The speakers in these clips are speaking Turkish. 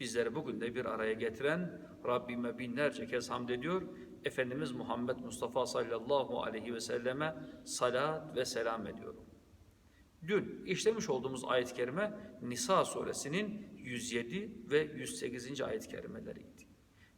Bizleri bugün de bir araya getiren Rabbime binlerce kez hamd ediyor. Efendimiz Muhammed Mustafa sallallahu aleyhi ve selleme salat ve selam ediyorum. Dün işlemiş olduğumuz ayet-i kerime Nisa suresinin 107 ve 108. ayet-i kerimeleriydi.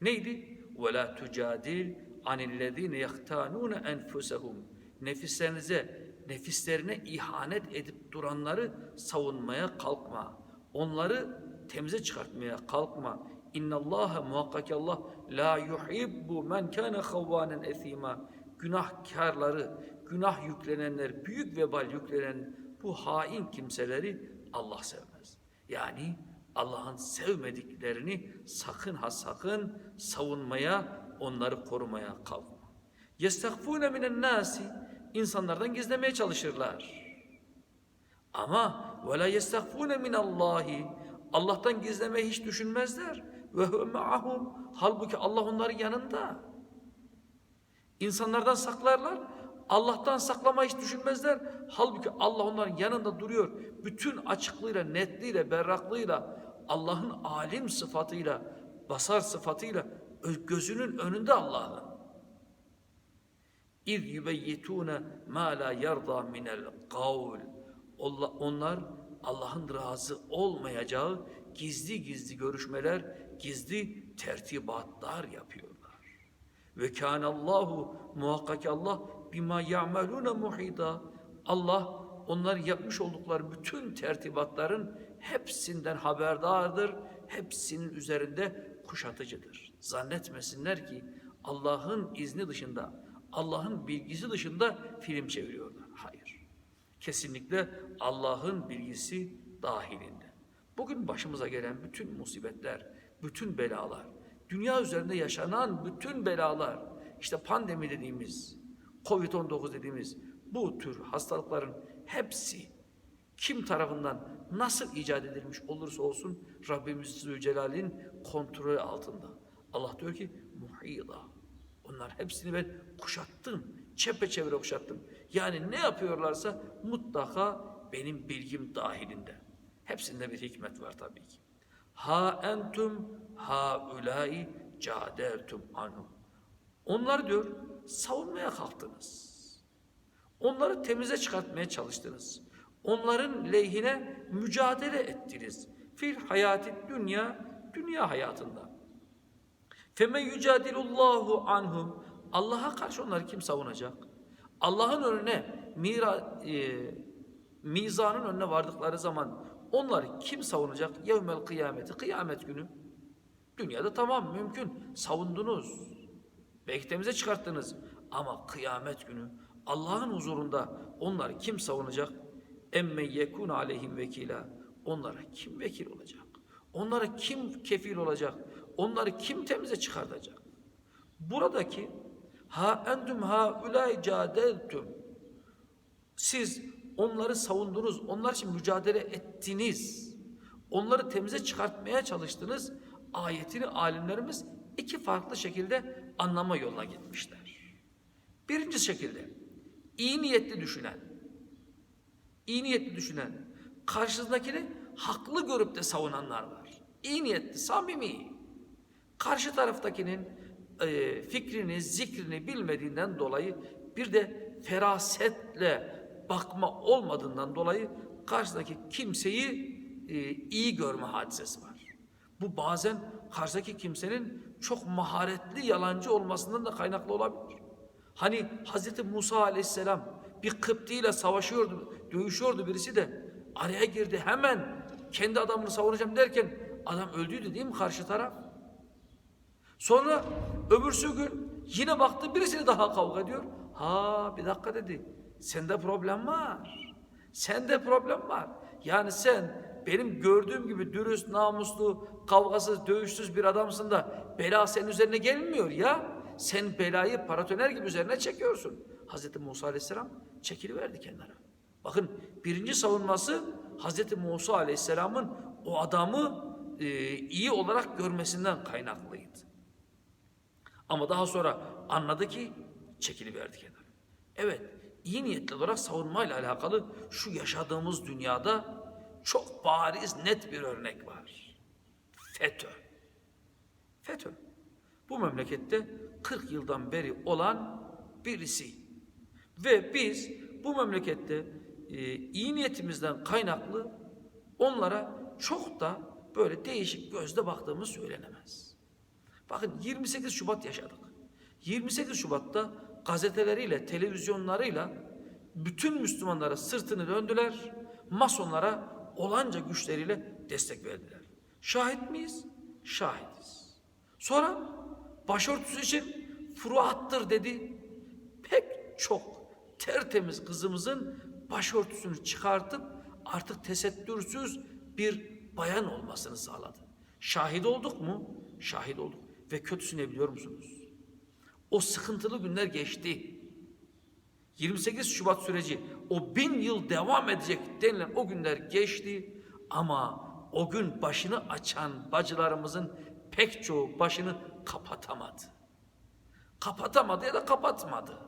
Neydi? وَلَا تُجَادِلْ عَنِ الَّذ۪ينَ يَخْتَانُونَ اَنْفُسَهُمْ Nefislerinize, nefislerine ihanet edip duranları savunmaya kalkma. Onları temize çıkartmaya kalkma. İnna Allah muhakkak Allah la yuhibbu men kana havvanen esima. Günahkarları, günah yüklenenler, büyük vebal yüklenen bu hain kimseleri Allah sevmez. Yani Allah'ın sevmediklerini sakın ha sakın savunmaya, onları korumaya kalkma. Yestakfune minen nasi insanlardan gizlemeye çalışırlar. Ama ve la yestakfune minallahi Allah'tan gizlemeyi hiç düşünmezler. Ve huve ma'ahum halbuki Allah onların yanında. İnsanlardan saklarlar. Allah'tan saklamayı hiç düşünmezler. Halbuki Allah onların yanında duruyor. Bütün açıklığıyla, netliğiyle, berraklığıyla, Allah'ın alim sıfatıyla, basar sıfatıyla gözünün önünde Allah'ın. İz yubeyyitune ma la yerda minel kavl. Onlar Allah'ın razı olmayacağı gizli gizli görüşmeler, gizli tertibatlar yapıyorlar. Ve kânallahu muhakkak Allah bima ya'melûne muhida. Allah onlar yapmış oldukları bütün tertibatların hepsinden haberdardır. Hepsinin üzerinde kuşatıcıdır. Zannetmesinler ki Allah'ın izni dışında, Allah'ın bilgisi dışında film çeviriyorlar. Kesinlikle Allah'ın bilgisi dahilinde. Bugün başımıza gelen bütün musibetler, bütün belalar, dünya üzerinde yaşanan bütün belalar, işte pandemi dediğimiz, Covid-19 dediğimiz bu tür hastalıkların hepsi kim tarafından nasıl icat edilmiş olursa olsun Rabbimiz Zülcelal'in kontrolü altında. Allah diyor ki muhida. Onlar hepsini ben kuşattım. Çepeçevre kuşattım. Yani ne yapıyorlarsa mutlaka benim bilgim dahilinde. Hepsinde bir hikmet var tabii ki. Ha entum ha ulai cadeltum anhum. Onlar diyor savunmaya kalktınız. Onları temize çıkartmaya çalıştınız. Onların lehine mücadele ettiniz. Fil hayati dünya, dünya hayatında. Feme yücadilullahu anhum. Allah'a karşı onları kim savunacak? Allah'ın önüne mira, e, mizanın önüne vardıkları zaman onları kim savunacak? Yevmel kıyameti, kıyamet günü. Dünyada tamam mümkün. Savundunuz. Belki temize çıkarttınız. Ama kıyamet günü Allah'ın huzurunda onları kim savunacak? Emme yekun aleyhim vekila. Onlara kim vekil olacak? Onlara kim kefil olacak? Onları kim temize çıkartacak? Buradaki ha entum ha ulay cadeltum. Siz onları savundunuz, onlar için mücadele ettiniz. Onları temize çıkartmaya çalıştınız. Ayetini alimlerimiz iki farklı şekilde anlama yoluna gitmişler. Birinci şekilde iyi niyetli düşünen, iyi niyetli düşünen, karşısındakini haklı görüp de savunanlar var. İyi niyetli, samimi. Karşı taraftakinin e, fikrini, zikrini bilmediğinden dolayı bir de ferasetle bakma olmadığından dolayı karşıdaki kimseyi e, iyi görme hadisesi var. Bu bazen karşıdaki kimsenin çok maharetli yalancı olmasından da kaynaklı olabilir. Hani Hazreti Musa aleyhisselam bir Kıpti savaşıyordu, dövüşüyordu birisi de araya girdi hemen kendi adamını savunacağım derken adam öldüydü değil mi karşı taraf? Sonra öbürsü gün yine baktı birisiyle daha kavga ediyor. Ha bir dakika dedi. Sende problem var. Sende problem var. Yani sen benim gördüğüm gibi dürüst, namuslu, kavgasız, dövüşsüz bir adamsın da bela senin üzerine gelmiyor ya. Sen belayı paratoner gibi üzerine çekiyorsun. Hazreti Musa Aleyhisselam çekiliverdi kenara. Bakın birinci savunması Hazreti Musa Aleyhisselam'ın o adamı e, iyi olarak görmesinden kaynaklıydı. Ama daha sonra anladı ki çekiliverdi kenara. Evet, iyi niyetli olarak savunmayla alakalı şu yaşadığımız dünyada çok bariz net bir örnek var. FETÖ. FETÖ. Bu memlekette 40 yıldan beri olan birisi. Ve biz bu memlekette e, iyi niyetimizden kaynaklı onlara çok da böyle değişik gözle baktığımız söylenemez. Bakın 28 Şubat yaşadık. 28 Şubat'ta gazeteleriyle, televizyonlarıyla bütün Müslümanlara sırtını döndüler. Masonlara olanca güçleriyle destek verdiler. Şahit miyiz? Şahidiz. Sonra başörtüsü için furuattır dedi. Pek çok tertemiz kızımızın başörtüsünü çıkartıp artık tesettürsüz bir bayan olmasını sağladı. Şahit olduk mu? Şahit olduk. Ve kötüsü ne biliyor musunuz? O sıkıntılı günler geçti. 28 Şubat süreci o bin yıl devam edecek denilen o günler geçti. Ama o gün başını açan bacılarımızın pek çoğu başını kapatamadı. Kapatamadı ya da kapatmadı.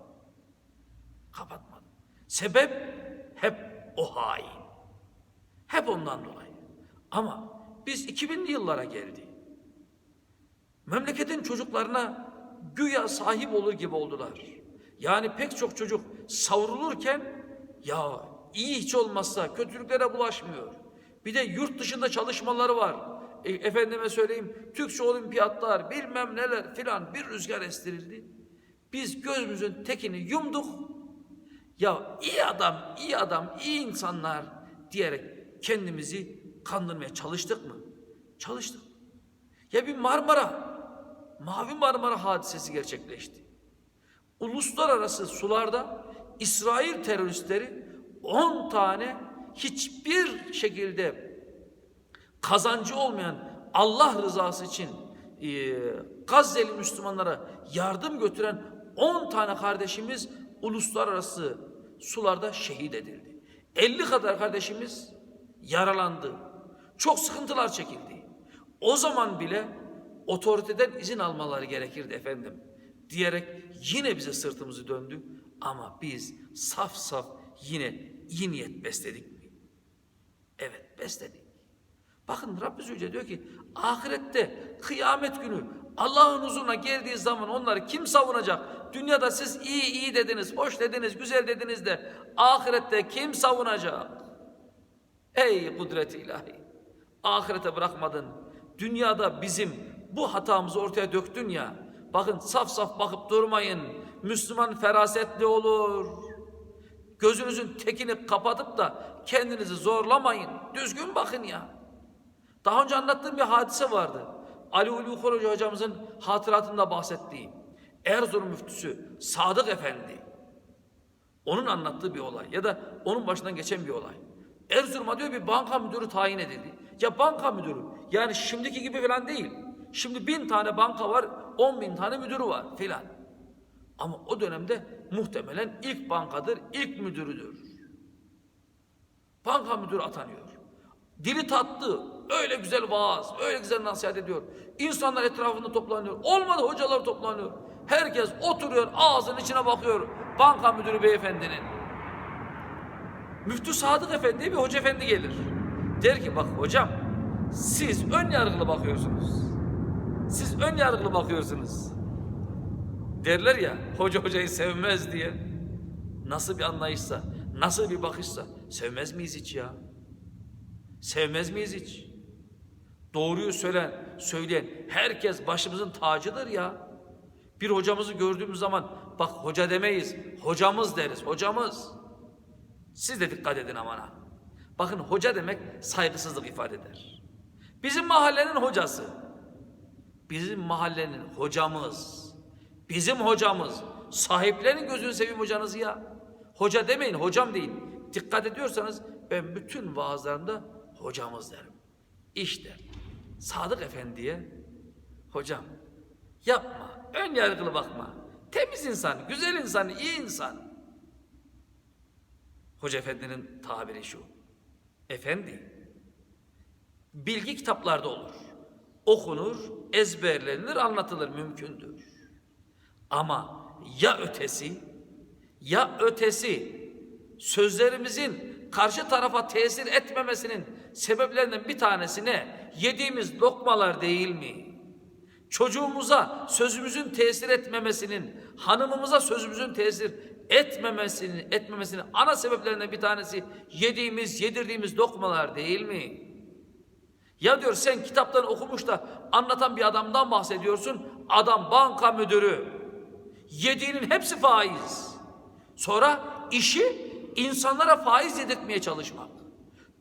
Kapatmadı. Sebep hep o hain. Hep ondan dolayı. Ama biz 2000'li yıllara geldi. Memleketin çocuklarına güya sahip olur gibi oldular. Yani pek çok çocuk savrulurken ya iyi hiç olmazsa kötülüklere bulaşmıyor. Bir de yurt dışında çalışmaları var. E, efendime söyleyeyim Türkçe olimpiyatlar bilmem neler filan bir rüzgar estirildi. Biz gözümüzün tekini yumduk. Ya iyi adam, iyi adam, iyi insanlar diyerek kendimizi kandırmaya çalıştık mı? Çalıştık. Ya bir Marmara, Mavi Marmara hadisesi gerçekleşti. Uluslararası sularda İsrail teröristleri 10 tane hiçbir şekilde kazancı olmayan Allah rızası için e, Gazze'li Müslümanlara yardım götüren 10 tane kardeşimiz uluslararası sularda şehit edildi. 50 kadar kardeşimiz yaralandı. Çok sıkıntılar çekildi. O zaman bile otoriteden izin almaları gerekirdi efendim diyerek yine bize sırtımızı döndü. Ama biz saf saf yine iyi niyet besledik mi? Evet besledik. Bakın Rabbi Zülce diyor ki ahirette kıyamet günü Allah'ın huzuruna geldiği zaman onları kim savunacak? Dünyada siz iyi iyi dediniz, hoş dediniz, güzel dediniz de ahirette kim savunacak? Ey kudret ilahi! Ahirete bırakmadın. Dünyada bizim bu hatamızı ortaya döktün ya. Bakın saf saf bakıp durmayın. Müslüman ferasetli olur. Gözünüzün tekini kapatıp da kendinizi zorlamayın. Düzgün bakın ya. Daha önce anlattığım bir hadise vardı. Ali Ulu Hoca hocamızın hatıratında bahsettiği. Erzurum müftüsü Sadık Efendi. Onun anlattığı bir olay ya da onun başından geçen bir olay. Erzurum'a diyor bir banka müdürü tayin edildi. Ya banka müdürü yani şimdiki gibi falan değil. Şimdi bin tane banka var, on bin tane müdürü var filan. Ama o dönemde muhtemelen ilk bankadır, ilk müdürüdür. Banka müdürü atanıyor. Dili tatlı, öyle güzel vaaz, öyle güzel nasihat ediyor. İnsanlar etrafında toplanıyor. Olmadı hocalar toplanıyor. Herkes oturuyor, ağzının içine bakıyor. Banka müdürü beyefendinin. Müftü Sadık Efendi bir hoca efendi gelir. Der ki bak hocam siz ön yargılı bakıyorsunuz. Siz ön yargılı bakıyorsunuz. Derler ya hoca hocayı sevmez diye. Nasıl bir anlayışsa, nasıl bir bakışsa sevmez miyiz hiç ya? Sevmez miyiz hiç? Doğruyu söyleyen, söyleyen herkes başımızın tacıdır ya. Bir hocamızı gördüğümüz zaman bak hoca demeyiz, hocamız deriz, hocamız. Siz de dikkat edin aman ha. Bakın hoca demek saygısızlık ifade eder. Bizim mahallenin hocası. Bizim mahallenin hocamız. Bizim hocamız. Sahiplerin gözünü seveyim hocanızı ya. Hoca demeyin, hocam deyin. Dikkat ediyorsanız ben bütün vaazlarımda hocamız derim. İşte Sadık Efendi'ye hocam yapma, ön yargılı bakma. Temiz insan, güzel insan, iyi insan. Hoca Efendi'nin tabiri şu. Efendi, bilgi kitaplarda olur. Okunur, ezberlenir, anlatılır, mümkündür. Ama ya ötesi, ya ötesi sözlerimizin karşı tarafa tesir etmemesinin sebeplerinden bir tanesi ne? Yediğimiz lokmalar değil mi? Çocuğumuza sözümüzün tesir etmemesinin, hanımımıza sözümüzün tesir etmemesinin, etmemesinin ana sebeplerinden bir tanesi yediğimiz, yedirdiğimiz lokmalar değil mi? Ya diyor sen kitaptan okumuş da anlatan bir adamdan bahsediyorsun. Adam banka müdürü. Yediğinin hepsi faiz. Sonra işi insanlara faiz yedirtmeye çalışmak.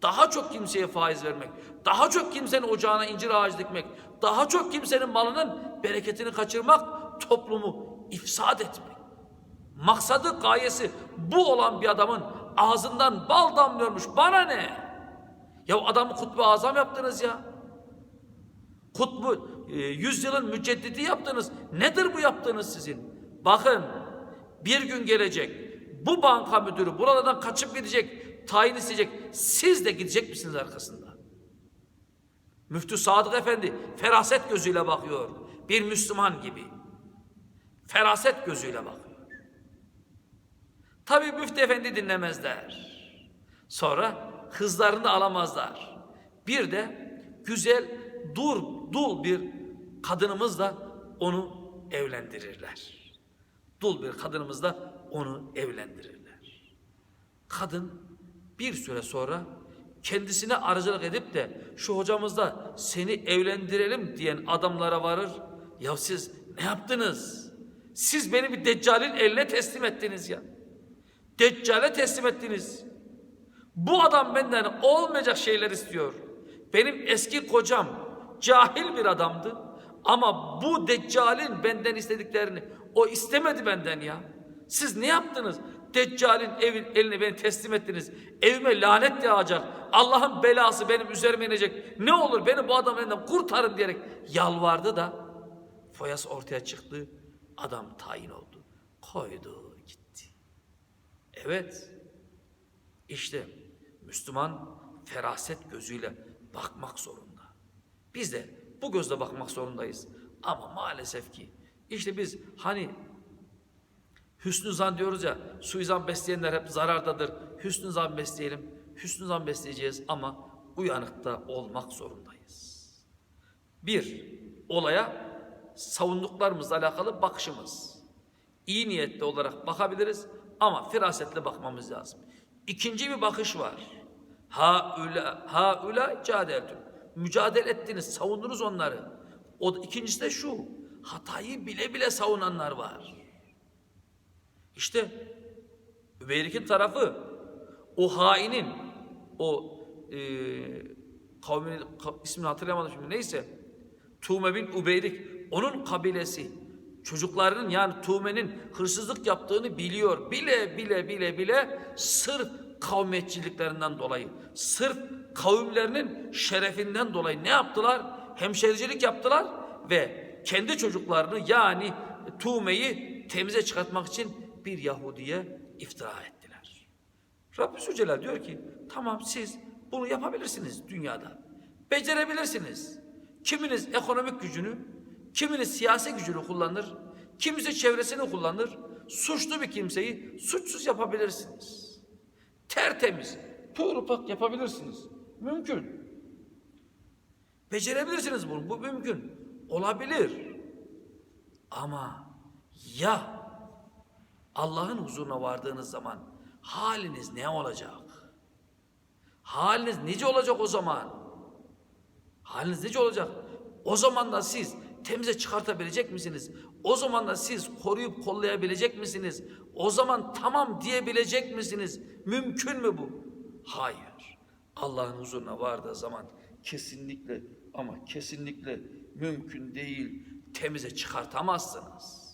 Daha çok kimseye faiz vermek. Daha çok kimsenin ocağına incir ağacı dikmek. Daha çok kimsenin malının bereketini kaçırmak. Toplumu ifsad etmek. Maksadı, gayesi bu olan bir adamın ağzından bal damlıyormuş. Bana ne? Ya adamı kutbu azam yaptınız ya. Kutbu e, yüzyılın müceddidi yaptınız. Nedir bu yaptığınız sizin? Bakın bir gün gelecek. Bu banka müdürü buralardan kaçıp gidecek, tayin isteyecek. Siz de gidecek misiniz arkasında? Müftü Sadık Efendi feraset gözüyle bakıyor. Bir Müslüman gibi. Feraset gözüyle bakıyor. Tabii Müftü Efendi dinlemezler. Sonra hızlarını alamazlar. Bir de güzel, dur, dul bir kadınımızla onu evlendirirler. Dul bir kadınımızla onu evlendirirler. Kadın bir süre sonra kendisine aracılık edip de şu hocamızla seni evlendirelim diyen adamlara varır. Ya siz ne yaptınız? Siz beni bir deccalin eline teslim ettiniz ya. Deccale teslim ettiniz. Bu adam benden olmayacak şeyler istiyor. Benim eski kocam cahil bir adamdı. Ama bu deccalin benden istediklerini o istemedi benden ya. Siz ne yaptınız? Deccalin evin eline beni teslim ettiniz. Evime lanet yağacak. Allah'ın belası benim üzerime inecek. Ne olur beni bu adam elinden kurtarın diyerek yalvardı da foyası ortaya çıktı. Adam tayin oldu. Koydu gitti. Evet. İşte Müslüman feraset gözüyle bakmak zorunda. Biz de bu gözle bakmak zorundayız. Ama maalesef ki işte biz hani hüsnü zan diyoruz ya suizan besleyenler hep zarardadır. Hüsnü zan besleyelim. Hüsnü zan besleyeceğiz ama uyanıkta olmak zorundayız. Bir, olaya savunduklarımızla alakalı bakışımız. İyi niyetli olarak bakabiliriz ama firasetle bakmamız lazım. İkinci bir bakış var. Ha üla ha üla cadeltüm. Mücadele ettiniz, savundunuz onları. O ikincisi de şu. Hatayı bile bile savunanlar var. İşte Übeyrik'in tarafı o hainin o e, kavminin ka- ismini hatırlayamadım şimdi neyse Tuğme bin Ubeyrik onun kabilesi çocuklarının yani Tuğme'nin hırsızlık yaptığını biliyor. Bile bile bile bile sırf kavmiyetçiliklerinden dolayı, sırf kavimlerinin şerefinden dolayı ne yaptılar? Hemşericilik yaptılar ve kendi çocuklarını yani Tuğme'yi temize çıkartmak için bir Yahudi'ye iftira ettiler. Rabbi Zülcelal diyor ki tamam siz bunu yapabilirsiniz dünyada. Becerebilirsiniz. Kiminiz ekonomik gücünü, kiminiz siyasi gücünü kullanır, kimisi çevresini kullanır. Suçlu bir kimseyi suçsuz yapabilirsiniz. Tertemiz, pur pak yapabilirsiniz. Mümkün. Becerebilirsiniz bunu. Bu mümkün. Olabilir. Ama ya Allah'ın huzuruna vardığınız zaman haliniz ne olacak? Haliniz nice olacak o zaman? Haliniz nice olacak? O zaman da siz temize çıkartabilecek misiniz? O zaman da siz koruyup kollayabilecek misiniz? O zaman tamam diyebilecek misiniz? Mümkün mü bu? Hayır. Allah'ın huzuruna vardığı zaman kesinlikle ama kesinlikle mümkün değil. Temize çıkartamazsınız.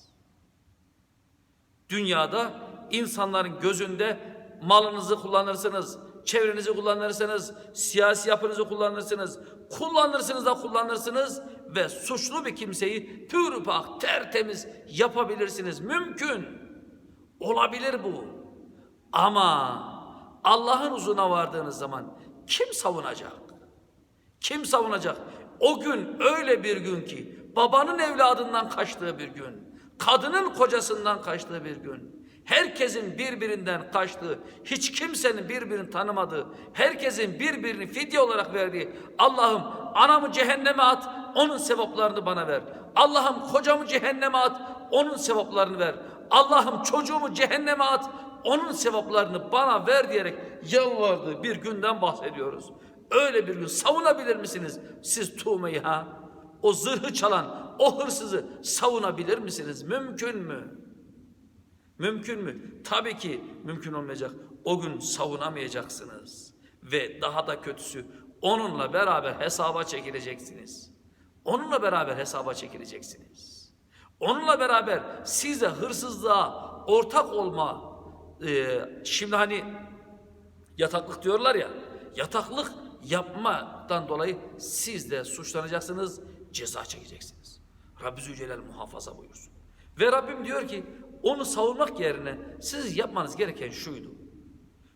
Dünyada insanların gözünde malınızı kullanırsınız, çevrenizi kullanırsınız, siyasi yapınızı kullanırsınız, kullanırsınız da kullanırsınız ve suçlu bir kimseyi pür pak tertemiz yapabilirsiniz. Mümkün. Olabilir bu. Ama Allah'ın huzuruna vardığınız zaman kim savunacak? Kim savunacak? O gün öyle bir gün ki babanın evladından kaçtığı bir gün, kadının kocasından kaçtığı bir gün, herkesin birbirinden kaçtığı, hiç kimsenin birbirini tanımadığı, herkesin birbirini fidye olarak verdiği, Allah'ım anamı cehenneme at, onun sevaplarını bana ver. Allah'ım kocamı cehenneme at, onun sevaplarını ver. Allah'ım çocuğumu cehenneme at, onun sevaplarını bana ver diyerek yalvardığı bir günden bahsediyoruz. Öyle bir gün savunabilir misiniz siz Tuğme'yi ha? O zırhı çalan, o hırsızı savunabilir misiniz? Mümkün mü? Mümkün mü? Tabii ki mümkün olmayacak. O gün savunamayacaksınız. Ve daha da kötüsü onunla beraber hesaba çekileceksiniz. Onunla beraber hesaba çekileceksiniz. Onunla beraber siz de hırsızlığa ortak olma, e, şimdi hani yataklık diyorlar ya, yataklık yapmadan dolayı siz de suçlanacaksınız, ceza çekeceksiniz. Rabbi Zülcelal muhafaza buyursun. Ve Rabbim diyor ki onu savunmak yerine siz yapmanız gereken şuydu.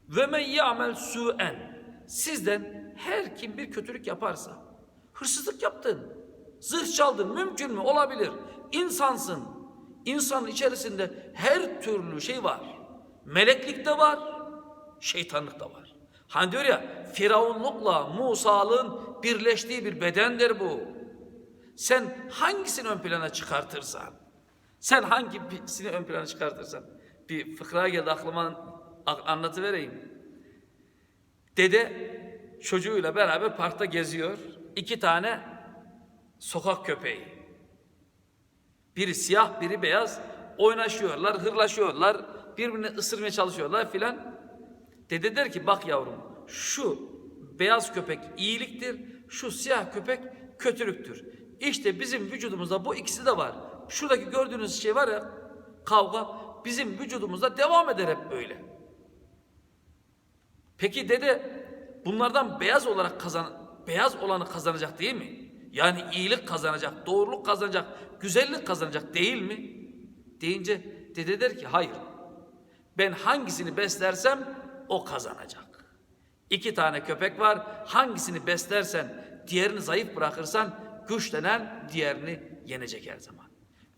Ve men ya'mel su'en sizden her kim bir kötülük yaparsa hırsızlık yaptın, zırh çaldın mümkün mü? Olabilir. İnsansın. İnsanın içerisinde her türlü şey var. Meleklik de var, şeytanlık da var. Hani diyor ya Firavunlukla Musa'lığın birleştiği bir bedendir bu. Sen hangisini ön plana çıkartırsan, sen hangisini ön plana çıkartırsan, bir fıkra geldi aklıma anlatıvereyim. Dede çocuğuyla beraber parkta geziyor. İki tane sokak köpeği. Biri siyah, biri beyaz. Oynaşıyorlar, hırlaşıyorlar. Birbirini ısırmaya çalışıyorlar filan. Dede der ki bak yavrum şu beyaz köpek iyiliktir, şu siyah köpek kötülüktür. İşte bizim vücudumuzda bu ikisi de var. Şuradaki gördüğünüz şey var ya kavga bizim vücudumuzda devam eder hep böyle. Peki dede bunlardan beyaz olarak kazan beyaz olanı kazanacak değil mi? Yani iyilik kazanacak, doğruluk kazanacak, güzellik kazanacak değil mi? Deyince dede der ki hayır. Ben hangisini beslersem o kazanacak. İki tane köpek var. Hangisini beslersen, diğerini zayıf bırakırsan güçlenen diğerini yenecek her zaman.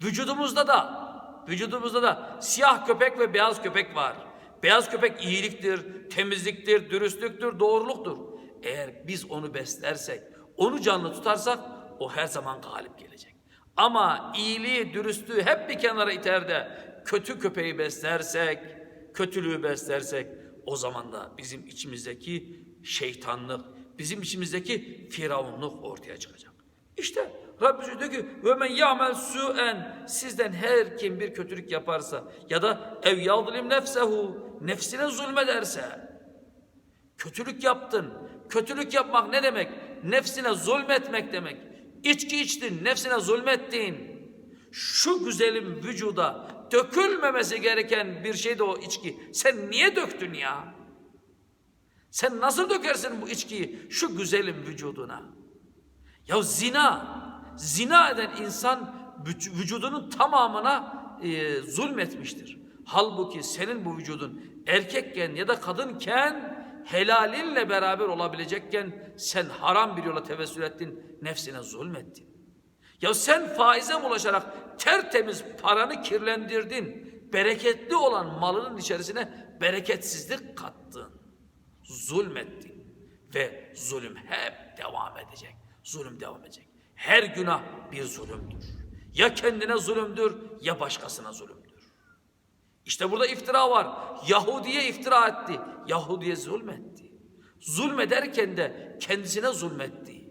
Vücudumuzda da vücudumuzda da siyah köpek ve beyaz köpek var. Beyaz köpek iyiliktir, temizliktir, dürüstlüktür, doğruluktur. Eğer biz onu beslersek, onu canlı tutarsak o her zaman galip gelecek. Ama iyiliği, dürüstlüğü hep bir kenara iter de kötü köpeği beslersek, kötülüğü beslersek o zaman da bizim içimizdeki şeytanlık, bizim içimizdeki firavunluk ortaya çıkacak. İşte Rabbi diyor ki ve men ya'mel su'en sizden her kim bir kötülük yaparsa ya da ev yadlim nefsehu nefsine zulmederse kötülük yaptın. Kötülük yapmak ne demek? Nefsine zulmetmek demek. İçki içtin, nefsine zulmettin. Şu güzelim vücuda dökülmemesi gereken bir şey de o içki. Sen niye döktün ya? Sen nasıl dökersin bu içkiyi şu güzelim vücuduna? Ya zina, zina eden insan vücudunun tamamına e, zulmetmiştir. Halbuki senin bu vücudun erkekken ya da kadınken helalinle beraber olabilecekken sen haram bir yola tevessül ettin, nefsine zulmettin. Ya sen faize bulaşarak tertemiz paranı kirlendirdin. Bereketli olan malının içerisine bereketsizlik kattın. Zulmettin. Ve zulüm hep devam edecek. Zulüm devam edecek. Her günah bir zulümdür. Ya kendine zulümdür ya başkasına zulümdür. İşte burada iftira var. Yahudi'ye iftira etti. Yahudi'ye zulmetti. Zulmederken de kendisine zulmetti.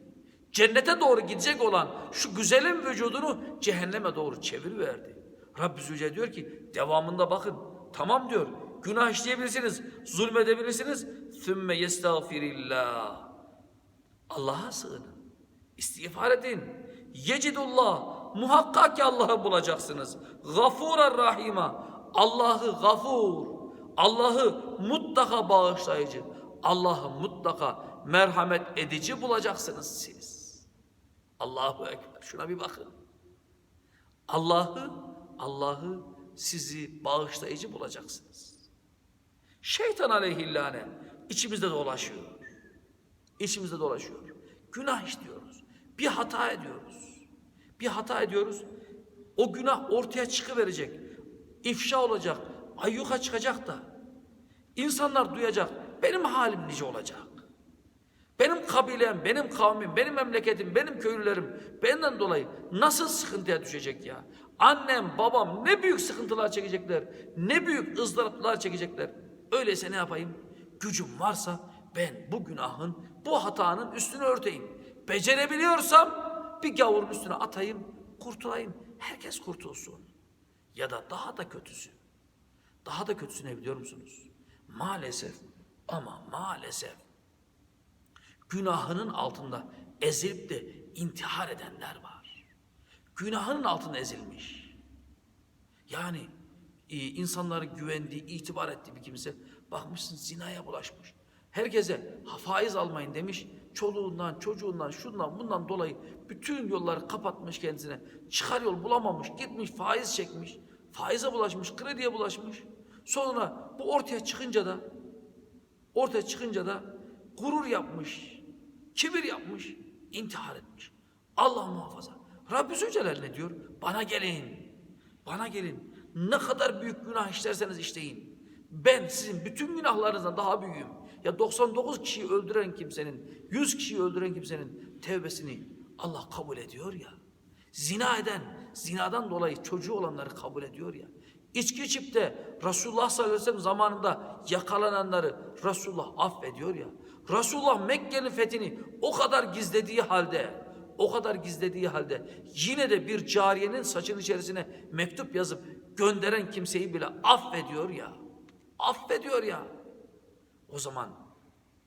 Cennete doğru gidecek olan şu güzelin vücudunu cehenneme doğru çeviriverdi. Rabbi Zülce diyor ki devamında bakın. Tamam diyor. Günah işleyebilirsiniz. Zulmedebilirsiniz. Sümme yestağfirillah. Allah'a sığının. İstiğfar edin. Yecidullah. Muhakkak ki Allah'ı bulacaksınız. Gafurar rahima. Allah'ı gafur. Allah'ı mutlaka bağışlayıcı. Allah'ı mutlaka merhamet edici bulacaksınız siz. Allahu Ekber. Şuna bir bakın. Allah'ı, Allah'ı sizi bağışlayıcı bulacaksınız. Şeytan aleyhillâne içimizde dolaşıyor. İçimizde dolaşıyor. Günah işliyoruz. Bir hata ediyoruz. Bir hata ediyoruz. O günah ortaya çıkıverecek. İfşa olacak. Ayyuka çıkacak da. İnsanlar duyacak. Benim halim nice olacak. Benim kabilem, benim kavmim, benim memleketim, benim köylülerim benden dolayı nasıl sıkıntıya düşecek ya? Annem, babam ne büyük sıkıntılar çekecekler, ne büyük ızdıraplar çekecekler. Öyleyse ne yapayım? Gücüm varsa ben bu günahın, bu hatanın üstünü örteyim. Becerebiliyorsam bir gavurun üstüne atayım, kurtulayım. Herkes kurtulsun. Ya da daha da kötüsü. Daha da kötüsü ne biliyor musunuz? Maalesef ama maalesef günahının altında ezilip de intihar edenler var. Günahının altında ezilmiş. Yani e, insanların güvendiği, itibar ettiği bir kimse bakmışsın zinaya bulaşmış. Herkese "Ha, faiz almayın demiş. Çoluğundan, çocuğundan, şundan, bundan dolayı bütün yolları kapatmış kendisine. Çıkar yol bulamamış, gitmiş faiz çekmiş. Faize bulaşmış, krediye bulaşmış. Sonra bu ortaya çıkınca da ortaya çıkınca da gurur yapmış, kibir yapmış, intihar etmiş. Allah muhafaza. Rabbi Zülcelal ne diyor? Bana gelin, bana gelin. Ne kadar büyük günah işlerseniz işleyin. Ben sizin bütün günahlarınızdan daha büyüğüm. Ya 99 kişiyi öldüren kimsenin, 100 kişiyi öldüren kimsenin tevbesini Allah kabul ediyor ya. Zina eden, zinadan dolayı çocuğu olanları kabul ediyor ya. İçki içip de Resulullah sallallahu aleyhi ve sellem zamanında yakalananları Resulullah affediyor ya. Resulullah Mekke'nin fethini o kadar gizlediği halde, o kadar gizlediği halde yine de bir cariyenin saçın içerisine mektup yazıp gönderen kimseyi bile affediyor ya. Affediyor ya. O zaman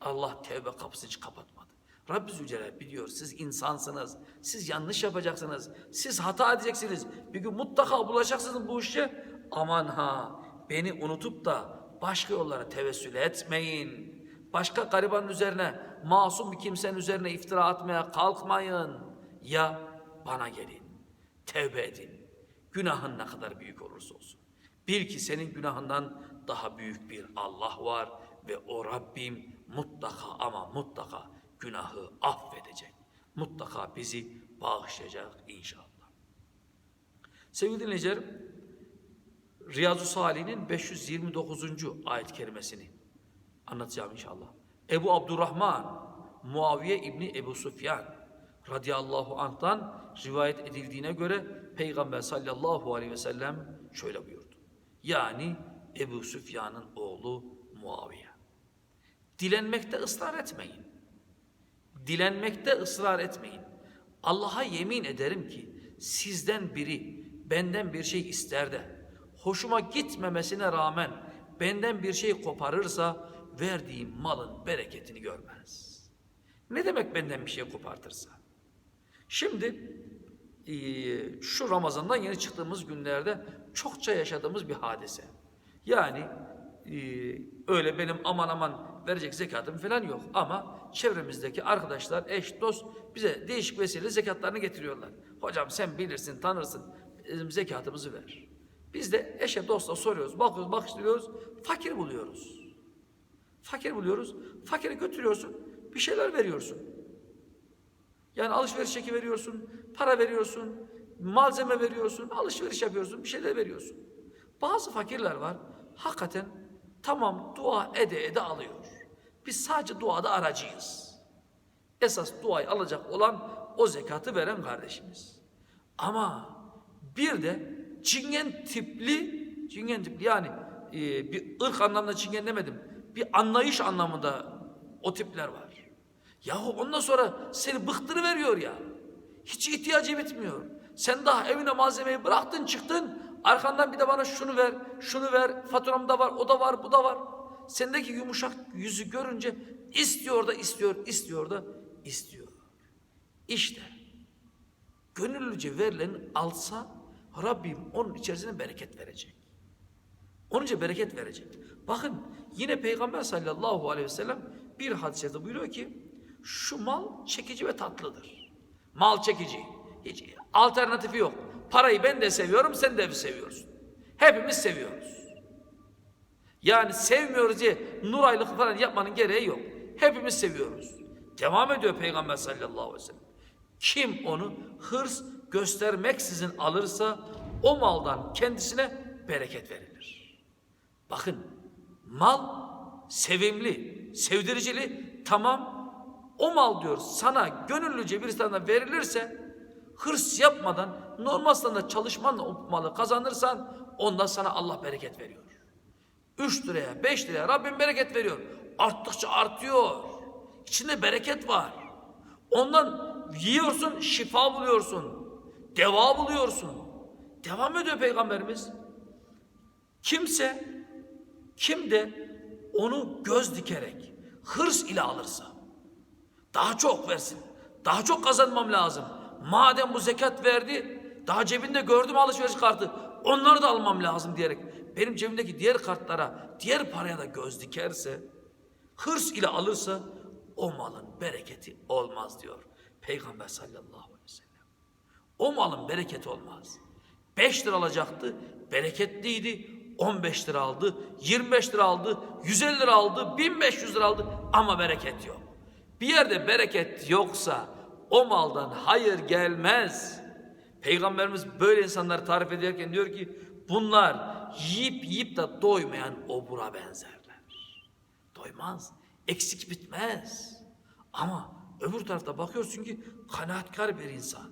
Allah tevbe kapısını hiç kapatmadı. Rabbi Zülcelal biliyor siz insansınız. Siz yanlış yapacaksınız. Siz hata edeceksiniz. Bir gün mutlaka bulaşacaksınız bu işe. Aman ha beni unutup da başka yollara tevessül etmeyin. Başka garibanın üzerine, masum bir kimsenin üzerine iftira atmaya kalkmayın. Ya bana gelin, tevbe edin. Günahın ne kadar büyük olursa olsun. Bil ki senin günahından daha büyük bir Allah var ve o Rabbim mutlaka ama mutlaka günahı affedecek. Mutlaka bizi bağışlayacak inşallah. Sevgili dinleyiciler, Riyazu Salih'in 529. ayet kerimesini anlatacağım inşallah. Ebu Abdurrahman, Muaviye İbni Ebu Sufyan radıyallahu anh'tan rivayet edildiğine göre Peygamber sallallahu aleyhi ve sellem şöyle buyurdu. Yani Ebu Süfyan'ın oğlu Muaviye. Dilenmekte ısrar etmeyin. Dilenmekte ısrar etmeyin. Allah'a yemin ederim ki sizden biri benden bir şey ister de hoşuma gitmemesine rağmen benden bir şey koparırsa verdiğim malın bereketini görmez. Ne demek benden bir şey kopartırsa? Şimdi eee, şu Ramazan'dan yeni çıktığımız günlerde çokça yaşadığımız bir hadise. Yani eee, öyle benim aman aman verecek zekatım falan yok. Ama çevremizdeki arkadaşlar, eş, dost bize değişik vesile zekatlarını getiriyorlar. Hocam sen bilirsin, tanırsın, bizim zekatımızı ver. Biz de eşe, dosta soruyoruz, bakıyoruz, bakıştırıyoruz, fakir buluyoruz. Fakir buluyoruz, fakire götürüyorsun, bir şeyler veriyorsun. Yani alışveriş çeki veriyorsun, para veriyorsun, malzeme veriyorsun, alışveriş yapıyorsun, bir şeyler veriyorsun. Bazı fakirler var, hakikaten tamam dua ede ede alıyor. Biz sadece duada aracıyız. Esas duayı alacak olan o zekatı veren kardeşimiz. Ama bir de çingen tipli, çingen tipli yani e, bir ırk anlamında çingen demedim. Bir anlayış anlamında o tipler var. Yahu ondan sonra seni bıktırı veriyor ya. Hiç ihtiyacı bitmiyor. Sen daha evine malzemeyi bıraktın çıktın. Arkandan bir de bana şunu ver, şunu ver. Faturam da var, o da var, bu da var. Sendeki yumuşak yüzü görünce istiyor da istiyor, istiyor da istiyor. İşte gönüllüce verilen alsa Rabbim onun içerisine bereket verecek. Onun için bereket verecek. Bakın yine Peygamber sallallahu aleyhi ve sellem bir hadisede buyuruyor ki şu mal çekici ve tatlıdır. Mal çekici. Hiç alternatifi yok. Parayı ben de seviyorum, sen de seviyorsun. Hepimiz seviyoruz. Yani sevmiyoruz diye nur aylık falan yapmanın gereği yok. Hepimiz seviyoruz. Devam ediyor Peygamber sallallahu aleyhi ve sellem. Kim onu hırs göstermeksizin alırsa o maldan kendisine bereket verilir. Bakın mal sevimli, sevdiricili tamam o mal diyor sana gönüllüce bir sana verilirse hırs yapmadan normal standart çalışmanla o malı kazanırsan ondan sana Allah bereket veriyor. 3 liraya, 5 liraya Rabbim bereket veriyor. Arttıkça artıyor. İçinde bereket var. Ondan yiyorsun, şifa buluyorsun. Deva buluyorsun. Devam ediyor Peygamberimiz. Kimse, kim de onu göz dikerek, hırs ile alırsa, daha çok versin, daha çok kazanmam lazım. Madem bu zekat verdi, daha cebinde gördüm alışveriş kartı, onları da almam lazım diyerek, benim cebimdeki diğer kartlara, diğer paraya da göz dikerse, hırs ile alırsa, o malın bereketi olmaz diyor Peygamber sallallahu aleyhi ve sellem. O malın bereketi olmaz. 5 lira alacaktı, bereketliydi. 15 lira aldı, 25 lira aldı, 150 lira aldı, 1500 lira aldı ama bereket yok. Bir yerde bereket yoksa o maldan hayır gelmez. Peygamberimiz böyle insanları tarif ederken diyor ki bunlar yiyip yiyip de doymayan obura benzerler. Doymaz, eksik bitmez. Ama öbür tarafta bakıyorsun ki kanaatkar bir insan.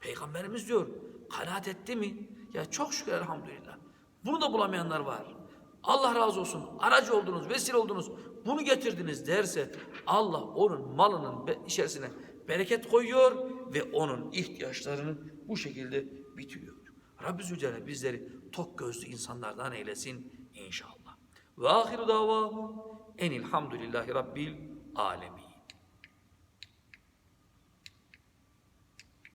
Peygamberimiz diyor, kanaat etti mi? Ya çok şükür elhamdülillah. Bunu da bulamayanlar var. Allah razı olsun, aracı oldunuz, vesile oldunuz, bunu getirdiniz derse Allah onun malının içerisine bereket koyuyor ve onun ihtiyaçlarını bu şekilde bitiriyor. Rabbi Zülcelal bizleri tok gözlü insanlardan eylesin inşallah. Ve ahiru davahu enilhamdülillahi rabbil alemin.